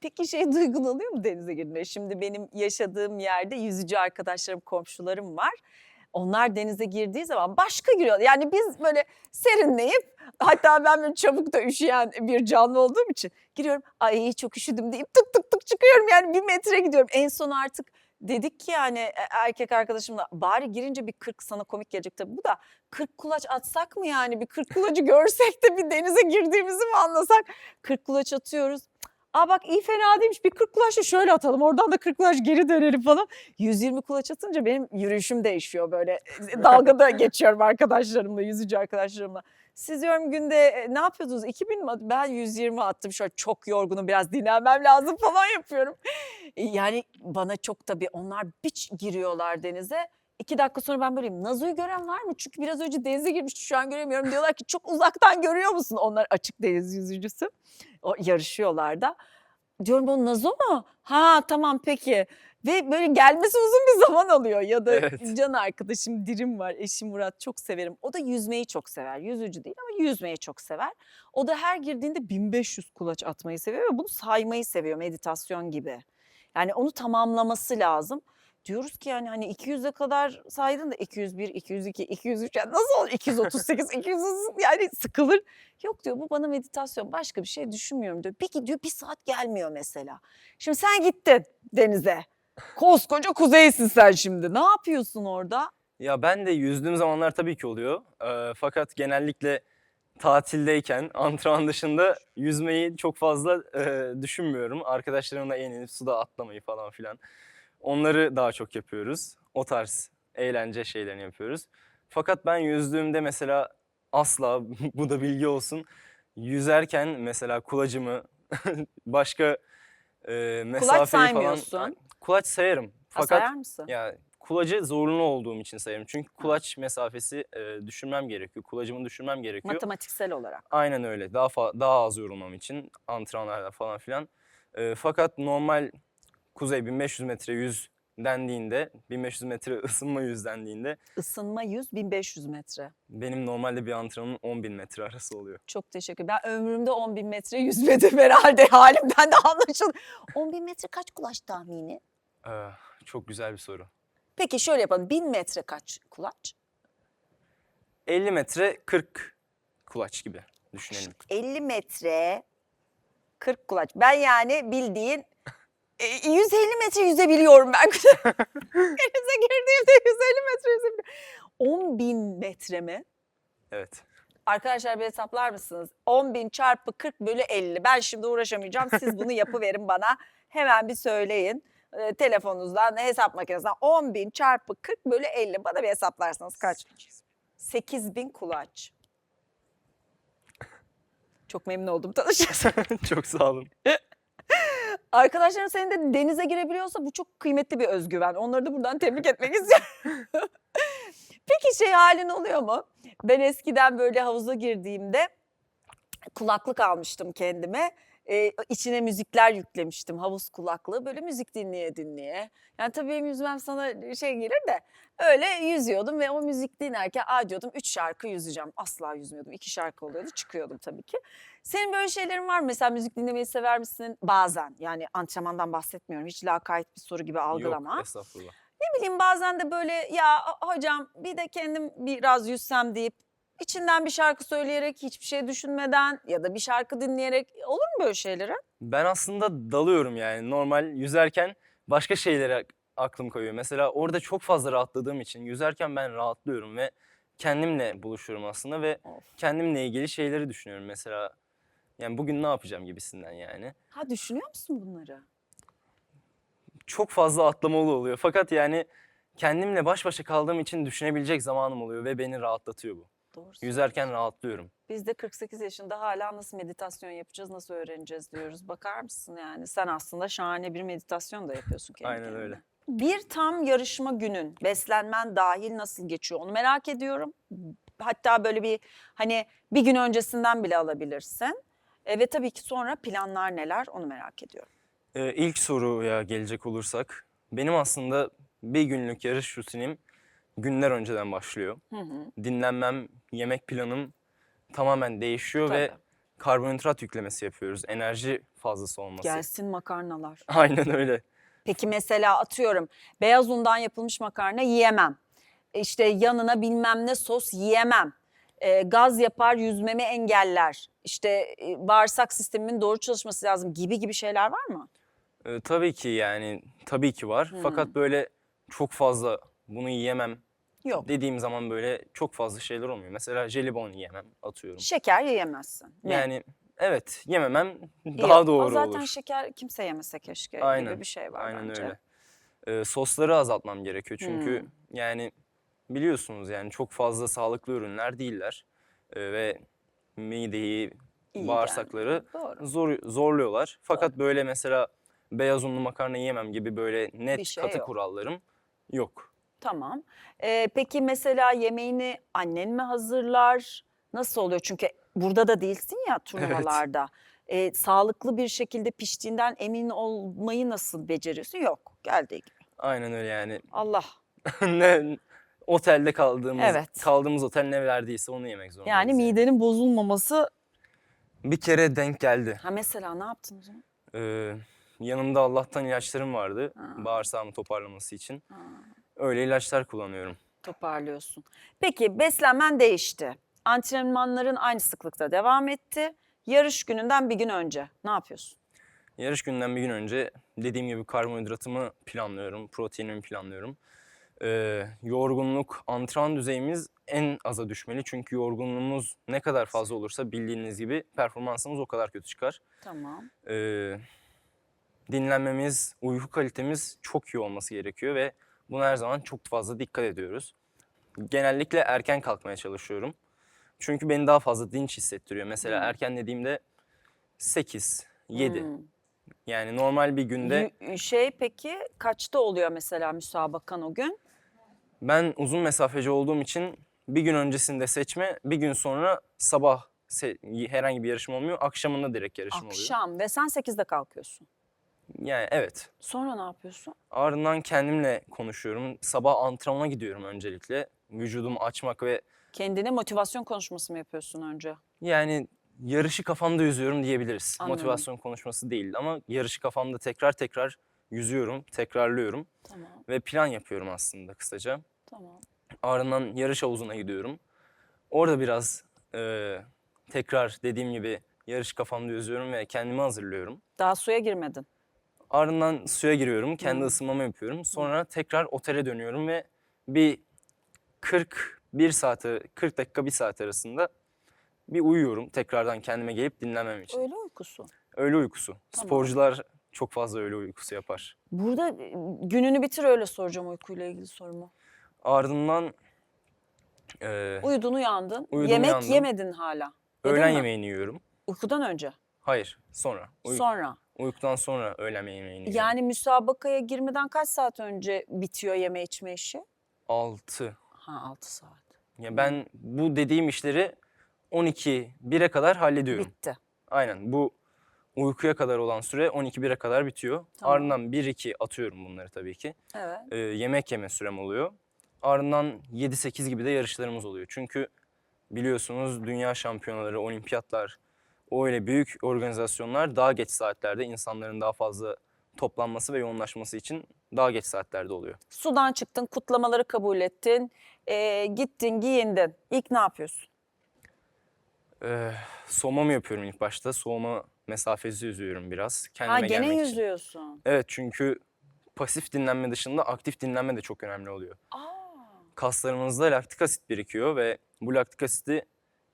Peki şey duygun oluyor mu denize girdiğinde? Şimdi benim yaşadığım yerde yüzücü arkadaşlarım, komşularım var. Onlar denize girdiği zaman başka giriyor. Yani biz böyle serinleyip hatta ben böyle çabuk da üşüyen bir canlı olduğum için giriyorum. Ay çok üşüdüm deyip tık tık tık çıkıyorum. Yani bir metre gidiyorum. En son artık dedik ki yani e, erkek arkadaşımla bari girince bir 40 sana komik gelecek tabii bu da 40 kulaç atsak mı yani bir 40 kulacı görsek de bir denize girdiğimizi mi anlasak 40 kulaç atıyoruz. Aa bak iyi fena değilmiş bir 40 kulaç da şöyle atalım oradan da 40 kulaç geri dönelim falan. 120 kulaç atınca benim yürüyüşüm değişiyor böyle dalgada geçiyorum arkadaşlarımla yüzücü arkadaşlarımla. Siz diyorum günde e, ne yapıyordunuz? 2000 mi? Ben 120 attım. Şöyle çok yorgunum biraz dinlenmem lazım falan yapıyorum. E, Yani bana çok tabii onlar biç giriyorlar denize. İki dakika sonra ben böyleyim. Nazo'yu gören var mı? Çünkü biraz önce denize girmişti şu an göremiyorum. Diyorlar ki çok uzaktan görüyor musun? Onlar açık deniz yüzücüsü. O yarışıyorlar da. Diyorum bu Nazo mu? Ha tamam peki. Ve böyle gelmesi uzun bir zaman alıyor. Ya da Evet. can arkadaşım Dirim var. Eşim Murat çok severim. O da yüzmeyi çok sever. Yüzücü değil ama yüzmeyi çok sever. O da her girdiğinde 1500 kulaç atmayı seviyor ve bunu saymayı seviyor meditasyon gibi. Yani onu tamamlaması lazım. Diyoruz ki yani hani 200'e kadar saydın da 201, 202, 203 yani nasıl olur 238, 230 yani sıkılır. Yok diyor bu bana meditasyon başka bir şey düşünmüyorum diyor. Bir gidiyor bir saat gelmiyor mesela. Şimdi sen gittin denize. Koskoca kuzeysin sen şimdi. Ne yapıyorsun orada? Ya ben de yüzdüğüm zamanlar tabii ki oluyor. Eee, fakat genellikle tatildeyken antrenman dışında yüzmeyi çok fazla eee, düşünmüyorum. Arkadaşlarımla eğlenip suda atlamayı falan filan. Onları daha çok yapıyoruz. O tarz eğlence şeylerini yapıyoruz. Fakat ben yüzdüğümde mesela asla bu da bilgi olsun. Yüzerken mesela kulacımı başka eee mesafeyi falan saymıyorsun. kulaç sayarım. Ha, Fakat sayar mısın? ya kulacı zorunlu olduğum için sayarım. Çünkü kulaç mesafesi e, düşürmem gerekiyor. Kulacımı düşürmem gerekiyor. Matematiksel olarak. Aynen öyle. Daha fa- daha az yorulmam için antrenmanlarda falan filan. E, fakat normal kuzey 1500 metre yüz dendiğinde, 1500 metre ısınma yüz dendiğinde Isınma 100, 1500 metre. benim normalde bir antrenmanın 10.000 metre arası oluyor. Çok teşekkür Ben ömrümde 10 bin metre yüzmedim herhalde halimden de anlaşılır. 10 bin metre kaç kulaç tahmini? Ee, çok güzel bir soru. Peki şöyle yapalım. 1000 metre kaç kulaç? 50 metre 40 kulaç gibi düşünelim. 50 metre 40 kulaç. Ben yani bildiğin e, 150 metre yüzebiliyorum ben. Denize girdiğimde 150 metre yüzebiliyorum. 10 bin metre mi? Evet. Arkadaşlar bir hesaplar mısınız? 10 bin çarpı 40 bölü 50. Ben şimdi uğraşamayacağım. Siz bunu yapıverin bana. Hemen bir söyleyin. Ee, telefonunuzdan, hesap makinesinden 10 bin çarpı 40 bölü 50. Bana bir hesaplarsanız kaç? 8 bin kulaç. Çok memnun oldum tanıştığınıza. çok sağ olun. Arkadaşlarım senin de denize girebiliyorsa bu çok kıymetli bir özgüven. Onları da buradan tebrik etmek istiyorum. Peki şey halin oluyor mu? Ben eskiden böyle havuza girdiğimde kulaklık almıştım kendime. Ee, içine müzikler yüklemiştim havuz kulaklığı böyle müzik dinleye dinleye. Yani tabii benim yüzmem sana şey gelir de öyle yüzüyordum ve o müzik dinlerken aa diyordum üç şarkı yüzeceğim. Asla yüzmüyordum. iki şarkı oluyordu çıkıyordum tabii ki. Senin böyle şeylerin var mı? Mesela müzik dinlemeyi sever misin? Bazen yani antrenmandan bahsetmiyorum. Hiç lakayt bir soru gibi algılama. Yok estağfurullah. Ne bileyim bazen de böyle ya a- hocam bir de kendim biraz yüzsem deyip içinden bir şarkı söyleyerek hiçbir şey düşünmeden ya da bir şarkı dinleyerek olur mu böyle şeylere? Ben aslında dalıyorum yani normal yüzerken başka şeylere aklım kayıyor. Mesela orada çok fazla rahatladığım için yüzerken ben rahatlıyorum ve kendimle buluşuyorum aslında ve kendimle ilgili şeyleri düşünüyorum. Mesela yani bugün ne yapacağım gibisinden yani. Ha düşünüyor musun bunları? Çok fazla atlamalı oluyor fakat yani kendimle baş başa kaldığım için düşünebilecek zamanım oluyor ve beni rahatlatıyor bu. Doğru. Yüzerken rahatlıyorum. Biz de 48 yaşında hala nasıl meditasyon yapacağız, nasıl öğreneceğiz diyoruz. Bakar mısın yani? Sen aslında şahane bir meditasyon da yapıyorsun kendi Aynen kendine. öyle. Bir tam yarışma günün beslenmen dahil nasıl geçiyor onu merak ediyorum. Hatta böyle bir hani bir gün öncesinden bile alabilirsin. E, ve tabii ki sonra planlar neler onu merak ediyorum. Ee, ilk soruya gelecek olursak benim aslında bir günlük yarış rutinim günler önceden başlıyor. Hı hı. dinlenmem, yemek planım tamamen değişiyor ve Tabii. karbonhidrat yüklemesi yapıyoruz. Enerji fazlası olması. Gelsin makarnalar. Aynen öyle. Peki mesela atıyorum beyaz undan yapılmış makarna yiyemem. İşte yanına bilmem ne sos yiyemem. Ee, gaz yapar yüzmemi engeller. İşte e, bağırsak sistemimin doğru çalışması lazım gibi gibi şeyler var mı? Ee, tabii ki yani tabii ki var. Hmm. Fakat böyle çok fazla bunu yiyemem Yok. dediğim zaman böyle çok fazla şeyler olmuyor. Mesela jelibon yiyemem atıyorum. Şeker yiyemezsin. Ne? Yani evet yememem Yok, daha o doğru zaten olur. şeker kimse yemese keşke Aynen, gibi bir şey var Aynen bence. öyle. Ee, sosları azaltmam gerekiyor çünkü Hmm. yani biliyorsunuz yani çok fazla sağlıklı ürünler değiller. Ee, ve mideyi, İyi bağırsakları. Doğru. zor zorluyorlar. Fakat böyle mesela beyaz unlu makarna yiyemem gibi böyle net Bir şey katı yok. kurallarım yok. Tamam. Ee, peki mesela yemeğini annen mi hazırlar? Nasıl oluyor? Çünkü burada da değilsin ya turnuvalarda. Ee, sağlıklı bir şekilde piştiğinden emin olmayı nasıl beceriyorsun? Yok. Geldiği gibi. Aynen öyle yani. Allah. ne otelde kaldığımız Evet. kaldığımız otel ne verdiyse onu yemek zorundayız. Yani midenin bozulmaması. Bir kere denk geldi. Ha mesela ne yaptın o zaman? Ee, yanımda Allah'tan ilaçlarım vardı. Ha. Bağırsağımı toparlaması için. Ha, Öyle ilaçlar kullanıyorum. toparlıyorsun. Peki beslenmen değişti. Antrenmanların aynı sıklıkta devam etti. Yarış gününden bir gün önce ne yapıyorsun? Yarış günden bir gün önce dediğim gibi karbonhidratımı planlıyorum, proteinimi planlıyorum. Ee, yorgunluk, antrenman düzeyimiz en aza düşmeli. Çünkü yorgunluğumuz ne kadar fazla olursa bildiğiniz gibi performansımız o kadar kötü çıkar. Tamam. Ee, dinlenmemiz, uyku kalitemiz çok iyi olması gerekiyor ve buna her zaman çok fazla dikkat ediyoruz. Genellikle erken kalkmaya çalışıyorum. Çünkü beni daha fazla dinç hissettiriyor. Mesela Hmm. erken dediğimde 8, 7. Hmm. Yani normal bir günde Şey peki kaçta oluyor mesela müsabakan o gün? ben uzun mesafeci olduğum için bir gün öncesinde seçme, bir gün sonra sabah herhangi bir yarışım olmuyor. Akşamında direkt yarışım oluyor. Akşam ve sen 8'de kalkıyorsun. Yani evet. Sonra ne yapıyorsun? Ardından kendimle konuşuyorum. Sabah antrenmana gidiyorum öncelikle. Vücudumu açmak ve Kendine motivasyon konuşması mı yapıyorsun önce? yani yarışı kafamda yüzüyorum diyebiliriz. Anladım. Motivasyon konuşması değil ama yarışı kafamda tekrar tekrar yüzüyorum, tekrarlıyorum Tamam, ve plan yapıyorum aslında kısaca. tamam. Ardından yarış havuzuna gidiyorum. Orada biraz e, tekrar dediğim gibi yarış kafamda yüzüyorum ve kendimi hazırlıyorum. Daha suya girmedin. Ardından suya giriyorum, kendi Hmm. ısınmamı yapıyorum. Sonra tekrar otele dönüyorum ve bir 41 saate, 40 dakika bir saat arasında bir uyuyorum. Tekrardan kendime gelip dinlenmem için. Öyle uykusu. Öğle uykusu. Tamam. Sporcular çok fazla öğle uykusu yapar. Burada e, gününü bitir öyle soracağım uykuyla ilgili sorumu. Ardından e, Uyudun uyandın. Uyudum, Yemek uyandım. yemedin hala. Yedin öğlen mi? yemeğini yiyorum. Uykudan önce. Hayır, sonra. Uy- Sonra. Uykudan sonra öğlen yemeğini. Yani müsabakaya girmeden kaç saat önce bitiyor yeme içme işi? 6. Ha 6 saat. Ya ben bu dediğim işleri 12 1'e kadar hallediyorum. Bitti. Aynen bu uykuya kadar olan süre 12-1'e kadar bitiyor. Tamam. Ardından 1-2 atıyorum bunları tabii ki. Evet. Ee, yemek yeme sürem oluyor. Ardından 7-8 gibi de yarışlarımız oluyor. Çünkü biliyorsunuz dünya şampiyonaları, olimpiyatlar, öyle büyük organizasyonlar daha geç saatlerde insanların daha fazla toplanması ve yoğunlaşması için daha geç saatlerde oluyor. Sudan çıktın, kutlamaları kabul ettin, ee, gittin, giyindin. İlk ne yapıyorsun? Ee, soğuma mı yapıyorum ilk başta? Soğuma mesafesi yüzüyorum biraz. Kendime ha gene gelmek için. yüzüyorsun. Evet çünkü pasif dinlenme dışında aktif dinlenme de çok önemli oluyor. Aa, Kaslarımızda laktik asit birikiyor ve bu laktik asiti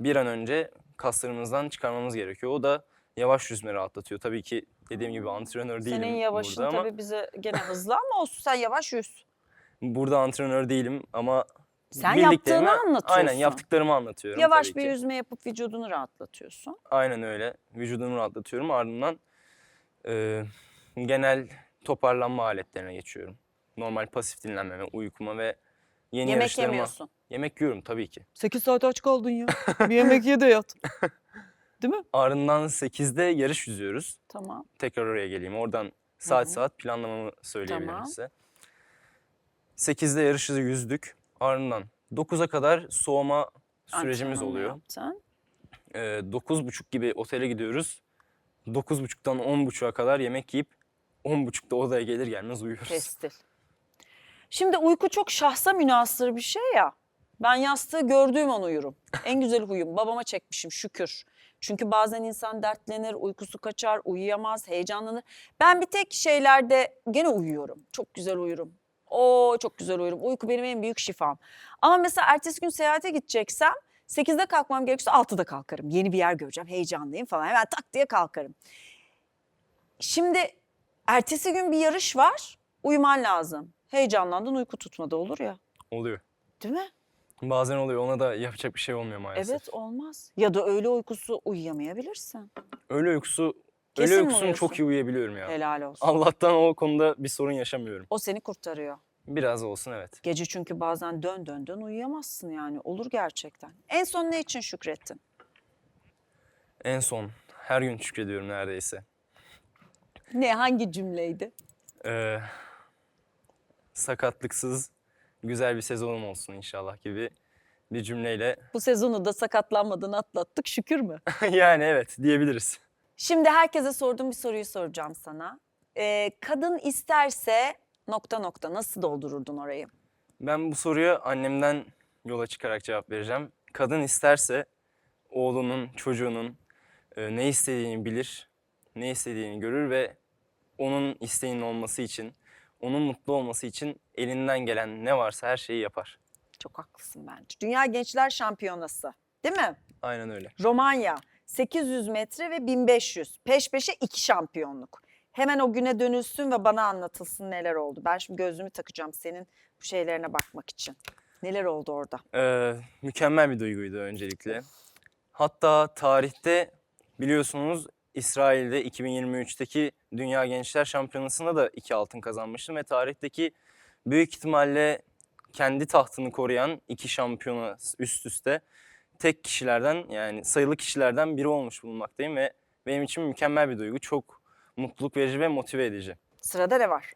bir an önce kaslarımızdan çıkarmamız gerekiyor. O da yavaş yüzme rahatlatıyor. Tabii ki dediğim gibi antrenör değilim senin yavaşın burada ama tabii bize gene hızlı ama olsun sen yavaş yüz. burada antrenör değilim ama Sen bildiklerimi- yaptığını anlatıyorsun. Aynen yaptıklarımı anlatıyorum Yavaş tabii bir ki. yüzme yapıp vücudunu rahatlatıyorsun. Aynen öyle. Vücudumu rahatlatıyorum. Ardından e, genel toparlanma aletlerine geçiyorum. Normal pasif dinlenmeme, uykuma ve yeni Yemek yarışlarıma. yemiyorsun. Yemek yiyorum tabii ki. 8 saat aç kaldın ya. bir yemek ye de yat. Değil mi? Ardından 8'de yarış yüzüyoruz. Tamam. Tekrar oraya geleyim. Oradan saat saat planlamamı söyleyebilirim Tamam. size. 8'de yarışı yüzdük. Ardından 9'a kadar soğuma sürecimiz Antrenmanını oluyor. Yaptın. Ee, 9.30 gibi otele gidiyoruz. 9.30'dan 10.30'a kadar yemek yiyip 10.30'da odaya gelir gelmez uyuyoruz. Pestil. Şimdi uyku çok şahsa münasır bir şey ya. Ben yastığı gördüğüm an uyurum. En güzel huyum. Babama çekmişim şükür. Çünkü bazen insan dertlenir, uykusu kaçar, uyuyamaz, heyecanlanır. Ben bir tek şeylerde gene uyuyorum. Çok güzel uyurum. O çok güzel uyurum. Uyku benim en büyük şifam. Ama mesela ertesi gün seyahate gideceksem 8'de kalkmam gerekiyorsa 6'da kalkarım. Yeni bir yer göreceğim, heyecanlıyım falan. Hemen tak diye kalkarım. Şimdi ertesi gün bir yarış var, uyuman lazım. Heyecanlandın uyku tutmadı olur ya. Oluyor. Değil mi? Bazen oluyor ona da yapacak bir şey olmuyor maalesef. Evet olmaz. Ya da öğle uykusu uyuyamayabilirsin. Öğle uykusu, Kesin öğle mi uykusunu çok iyi uyuyabiliyorum ya. Helal olsun. Allah'tan o konuda bir sorun yaşamıyorum. O seni kurtarıyor. Biraz olsun evet. Gece çünkü bazen dön dön dön uyuyamazsın yani. Olur gerçekten. En son ne için şükrettin? En son her gün şükrediyorum neredeyse. Ne hangi cümleydi? Ee, sakatlıksız güzel bir sezonum olsun inşallah gibi bir cümleyle. Bu sezonu da sakatlanmadan atlattık şükür mü? yani evet diyebiliriz. Şimdi herkese sorduğum bir soruyu soracağım sana. Ee, kadın isterse nokta nokta nasıl doldururdun orayı? Ben bu soruya annemden yola çıkarak cevap vereceğim. Kadın isterse oğlunun, çocuğunun e, ne istediğini bilir, ne istediğini görür ve onun isteğinin olması için, onun mutlu olması için elinden gelen ne varsa her şeyi yapar. Çok haklısın bence. Dünya Gençler Şampiyonası değil mi? Aynen öyle. Romanya 800 metre ve 1500 peş peşe iki şampiyonluk. Hemen o güne dönülsün ve bana anlatılsın neler oldu. Ben şimdi gözlüğümü takacağım senin bu şeylerine bakmak için. Neler oldu orada? Ee, mükemmel bir duyguydu öncelikle. Hatta tarihte biliyorsunuz İsrail'de 2023'teki Dünya Gençler Şampiyonası'nda da iki altın kazanmıştım ve tarihteki büyük ihtimalle kendi tahtını koruyan iki şampiyona üst üste tek kişilerden yani sayılı kişilerden biri olmuş bulunmaktayım ve benim için mükemmel bir duygu. Çok mutluluk verici ve motive edici. Sırada ne var?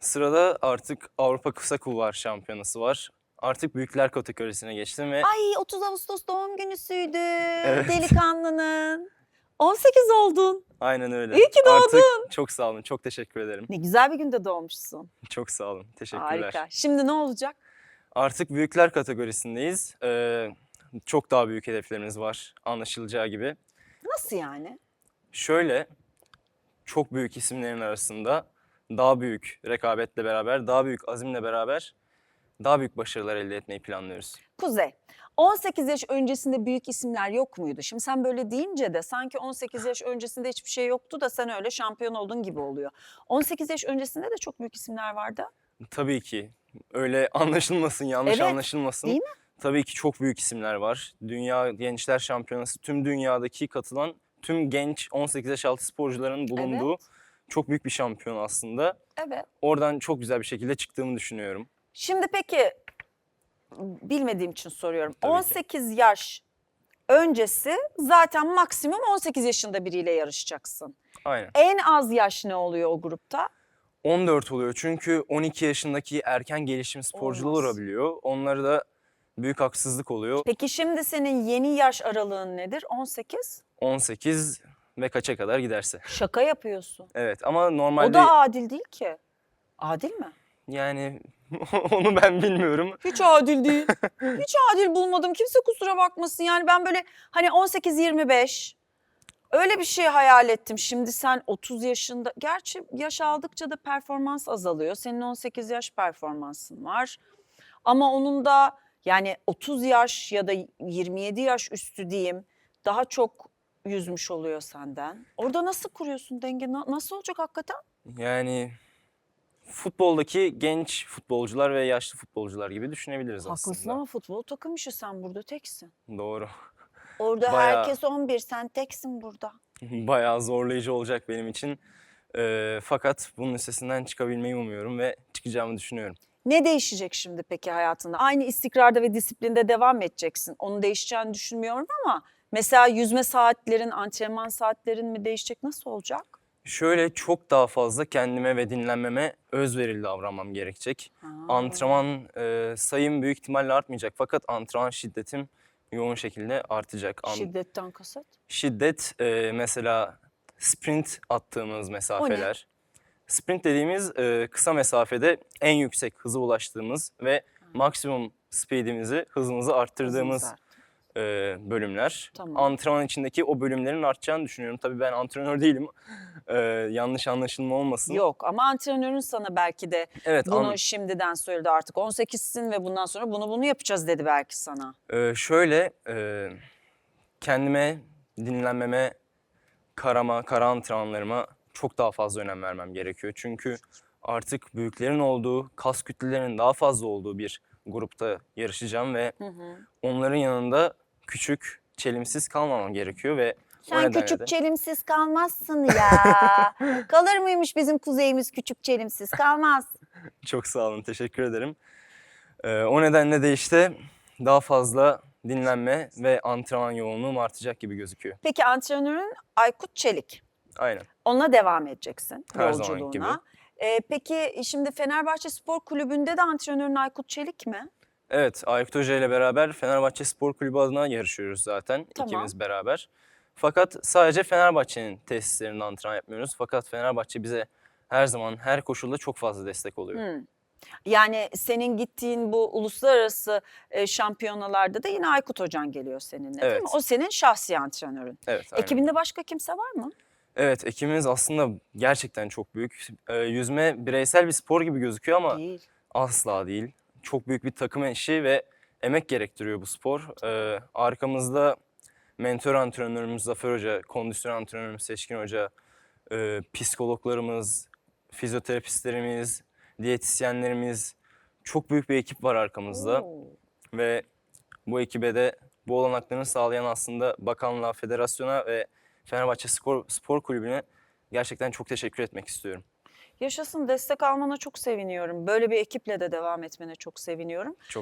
Sırada artık Avrupa Kısa Kulvar Şampiyonası var. Artık büyükler kategorisine geçtim ve Ay 30 Ağustos doğum günüsüydü Evet. delikanlının. 18 oldun. aynen öyle. İyi ki Artık çok sağ olun. Çok teşekkür ederim. Ne güzel bir günde doğmuşsun. Çok sağ olun. Teşekkürler. Harika. Şimdi ne olacak? Artık büyükler kategorisindeyiz. Ee, çok daha büyük hedeflerimiz var anlaşılacağı gibi. Nasıl yani? Şöyle çok büyük isimlerin arasında daha büyük rekabetle beraber, daha büyük azimle beraber daha büyük başarılar elde etmeyi planlıyoruz. Kuzey, 18 yaş öncesinde büyük isimler yok muydu? Şimdi sen böyle deyince de sanki 18 yaş öncesinde hiçbir şey yoktu da sen öyle şampiyon oldun gibi oluyor. 18 yaş öncesinde de çok büyük isimler vardı. Tabii ki öyle anlaşılmasın, yanlış Evet, anlaşılmasın. değil mi? Tabii ki çok büyük isimler var. Dünya Gençler Şampiyonası tüm dünyadaki katılan tüm genç 18 yaş altı sporcuların bulunduğu çok büyük bir şampiyon aslında. Evet. Oradan çok güzel bir şekilde çıktığımı düşünüyorum. Şimdi peki bilmediğim için soruyorum. Tabii ki. 18 yaş öncesi zaten maksimum 18 yaşında biriyle yarışacaksın. Aynen. En az yaş ne oluyor o grupta? 14 oluyor çünkü 12 yaşındaki erken gelişim sporcular Olmaz. olabiliyor. Onları da büyük haksızlık oluyor. Peki şimdi senin yeni yaş aralığın nedir? 18? 18 ve kaça kadar giderse. Şaka yapıyorsun. Evet ama normalde O da adil değil ki. Adil mi? yani onu ben bilmiyorum. Hiç adil değil. Hiç adil bulmadım. Kimse kusura bakmasın. Yani ben böyle hani 18-25 öyle bir şey hayal ettim. Şimdi sen 30 yaşında. Gerçi yaş aldıkça da performans azalıyor. Senin 18 yaş performansın var. Ama onun da yani 30 yaş ya da 27 yaş üstü diyeyim daha çok yüzmüş oluyor senden. Orada nasıl kuruyorsun denge? Na- Nasıl olacak hakikaten? Yani futboldaki genç futbolcular ve yaşlı futbolcular gibi düşünebiliriz Haklısın aslında. ama futbol takım işi sen burada teksin. Doğru. Orada Bayağı- herkes 11 sen teksin burada. Bayağı zorlayıcı olacak benim için. Ee, fakat bunun üstesinden çıkabilmeyi umuyorum ve çıkacağımı düşünüyorum. Ne değişecek şimdi peki hayatında? Aynı istikrarda ve disiplinde devam edeceksin? Onun değişeceğini düşünmüyorum ama mesela yüzme saatlerin, antrenman saatlerin mi değişecek? Nasıl olacak? Şöyle çok daha fazla kendime ve dinlenmeme özverili davranmam gerekecek. Ha. Antrenman e, sayım büyük ihtimalle artmayacak fakat antrenman şiddetim yoğun şekilde artacak. An- Şiddetten kasıt. Şiddet e, mesela sprint attığımız mesafeler. Sprint dediğimiz e, kısa mesafede en yüksek hıza ulaştığımız ve maksimum speedimizi, hızımızı arttırdığımız Hızımız e, bölümler. Tamam. Antrenman içindeki o bölümlerin artacağını düşünüyorum. Tabii ben antrenör değilim. E, yanlış anlaşılma olmasın. Yok ama antrenörün sana belki de Evet, bunu an- şimdiden söyledi artık 18'sin ve bundan sonra bunu bunu yapacağız dedi belki sana. Ee, şöyle e, kendime, dinlenmeme, karama, kara antrenmanlarıma çok daha fazla önem vermem gerekiyor. Çünkü artık büyüklerin olduğu, kas kütlelerinin daha fazla olduğu bir grupta yarışacağım ve Hı hı. onların yanında küçük, çelimsiz kalmamam gerekiyor ve Sen küçük de- çelimsiz kalmazsın ya. Kalır mıymış bizim kuzeyimiz küçük çelimsiz? Kalmaz. Çok sağ olun, teşekkür ederim. Ee, o nedenle de işte daha fazla dinlenme ve antrenman yoğunluğum artacak gibi gözüküyor. Peki antrenörün Aykut Çelik. Aynen. Onunla devam edeceksin Her yolculuğuna. gibi. Ee, peki şimdi Fenerbahçe Spor Kulübü'nde de antrenörün Aykut Çelik mi? Evet, Aykut Hoca ile beraber Fenerbahçe Spor Kulübü adına yarışıyoruz zaten Tamam. ikimiz beraber. Fakat sadece Fenerbahçe'nin tesislerinde antrenman yapmıyoruz. Fakat Fenerbahçe bize her zaman her koşulda çok fazla destek oluyor. Hmm. Yani senin gittiğin bu uluslararası e, şampiyonalarda da yine Aykut Hocan geliyor seninle değil mi? Evet. O senin şahsi antrenörün. Evet, aynen. Ekibinde başka kimse var mı? Evet, ekibimiz aslında gerçekten çok büyük. Ee, yüzme bireysel bir spor gibi gözüküyor ama Değil. asla değil. Çok büyük bir takım işi ve emek gerektiriyor bu spor. Ee, arkamızda mentor antrenörümüz Zafer Hoca, kondisyon antrenörümüz Seçkin Hoca, e, psikologlarımız, fizyoterapistlerimiz, diyetisyenlerimiz çok büyük bir ekip var arkamızda Oo. ve bu ekibe de bu olanaklarını sağlayan aslında bakanlığa, federasyona ve Fenerbahçe Spor, Spor Kulübü'ne gerçekten çok teşekkür etmek istiyorum. Yaşasın destek almana çok seviniyorum. Böyle bir ekiple de devam etmene çok seviniyorum.